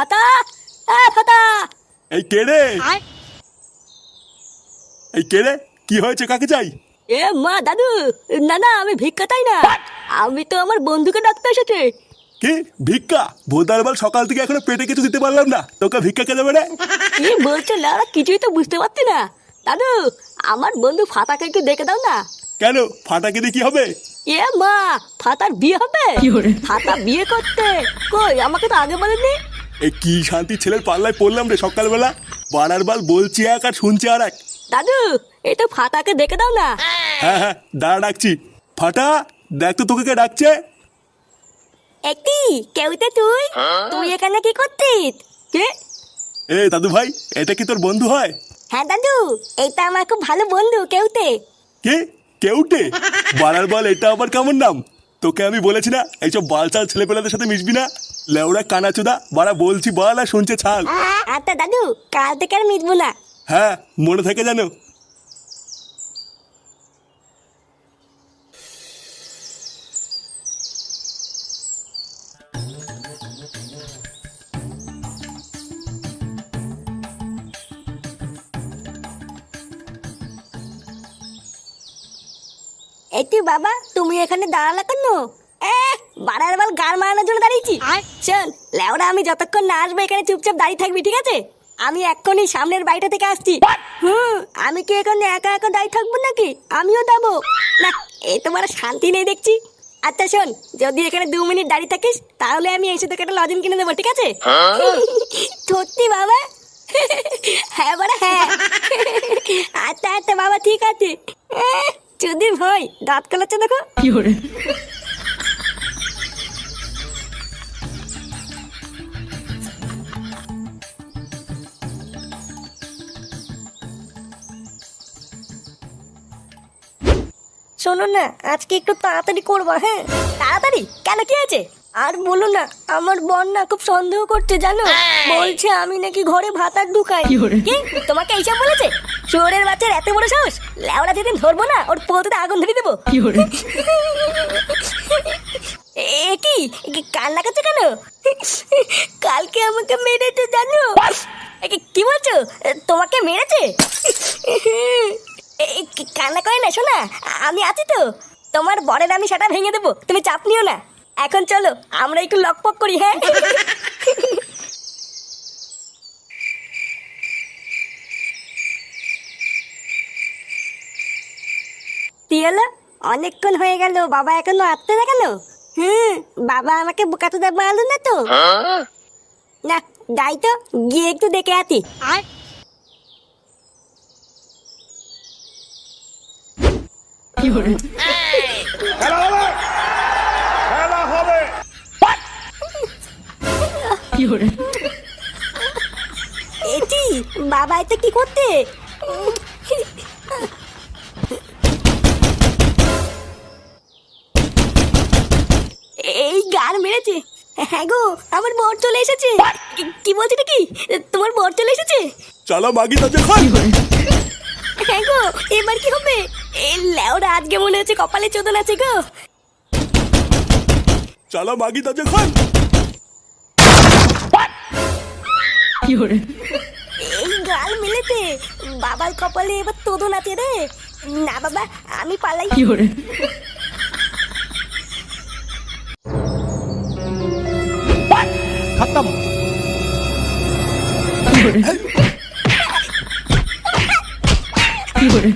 ফাতা! এ ফাতা! এই কে রে? এই কে রে? কি হয়েছে? কাকে চাই? এ মা দাদু! না না আমি ভিক্ষা তাই না। আমি তো আমার বন্ধুকে ডাকতে এসেছি। কি? ভিক্ষা? ভোদার বাল সকাল থেকে এখনও পেটে কিছু দিতে পারলাম না। তোকে ভিক্ষা কে দেবে রে? কি বলছে লারা? কিছুই তো বুঝতে পারছি না। দাদু আমার বন্ধু ফাতাকে একটু দেখে দাও না। কেন? ফাটাকে দিয়ে কি হবে? এ মা ফাতার বিয়ে হবে। ফাতা বিয়ে করতে। কই আমাকে তো আগে বলেনি? এই কি শান্তি ছেলের পাল্লায় পড়লাম রে সকালবেলা? বাড়ার বাল বলছি এক আর শুনছি আর এক। দাদু এই তো ফাতাকে দেখে দাও না। হ্যাঁ হ্যাঁ দাঁড়া ডাকছি। ফাটা দেখ তো তোকে কে ডাকছে। একটি কেউতে তুই? তুই এখানে কি করতিস? কে? এ দাদু ভাই এটা কি তোর বন্ধু হয়? হ্যাঁ দাদু এইটা আমার খুব ভালো বন্ধু কেউতে কে? কেউটে? বাড়ার বল এটা আবার কেমন নাম? তোকে আমি বলেছি না এইসব বালচাল ছেলেপেলাদের সাথে মিশবি না। লেওড়া কানাচুদা বাড়া বলছি বল আর শুনছে ছাল। আচ্ছা দাদু কাল থেকে আর মিটবো না। হ্যাঁ মনে থাকে জানো একটি বাবা তুমি এখানে দাঁড়ালে কেন? বাড়ার বাল গার মারানোর জন্য দাঁড়িয়েছি। শোন লেওড়া আমি যতক্ষণ না আসব এখানে চুপচাপ দাঁড়িয়ে থাকবি ঠিক আছে? আমি এক্ষুনি সামনের বাড়িটা থেকে আসছি। হুম আমি কি এখানে একা একা দাঁড়িয়ে থাকব নাকি? আমিও যাব। না এই তোমার শান্তি নেই দেখছি। আচ্ছা শোন যদি এখানে দু মিনিট দাঁড়িয়ে থাকিস তাহলে আমি এসে তোকে একটা লজেন কিনে দেবো ঠিক আছে? সত্যি বাবা? হ্যাঁ বাড়া হ্যাঁ। আচ্ছা আচ্ছা বাবা ঠিক আছে। যদি ভাই দাঁত কালাচ্ছে দেখো। শোনো না আজকে একটু তাড়াতাড়ি করবা হ্যাঁ? তাড়াতাড়ি? কেন কি আছে আর বলো না আমার বোন না খুব সন্দেহ করছে জানো? বলছে আমি নাকি ঘরে ভাতার ঢুকাই কি তোমাকে এইসব বলেছে? চোরের বাচ্চার এত বড় সাহস? লেওড়া যেদিন ধরবো না ওর পোতে আগুন ধরে দেবো। এ কি? কি কান্না করছ কেন? কালকে আমাকে মেরেছে জানো? এ কি- কি বলছো? তোমাকে মেরেছে? কান্না করে না শোনা? আমি আছি তো। তোমার বরের আমি সেটা ভেঙে দেবো। তুমি চাপ নিও না। এখন চলো আমরা একটু লকপক করি হ্যাঁ? হলো অনেকক্ষণ হয়ে গেল। বাবা এখনও আসতে না কেন? হুম বাবা আমাকে বোকাতে দেব মারলো না তো? না যাই তো গিয়ে একটু দেখে আতি এটি বাবা এটা কি করতে? এই গান মেরেছে। হ্যাঁ গো আমার বর চলে এসেছে। কি- বলছি কি? তোমার বর চলে এসেছে? চলো মাগি তো যখন হ্যাঁ গো এবার কি হবে? লেওড়া আজকে মনে হচ্ছে কপালে চোদন আছে গো। চালা মাগি তাজা খান। কি হরে এই গাল মিলেতে বাবার কপালে এবার তোদন আছে রে। না বাবা আমি পালাই। কি হরে খতম। কি হরে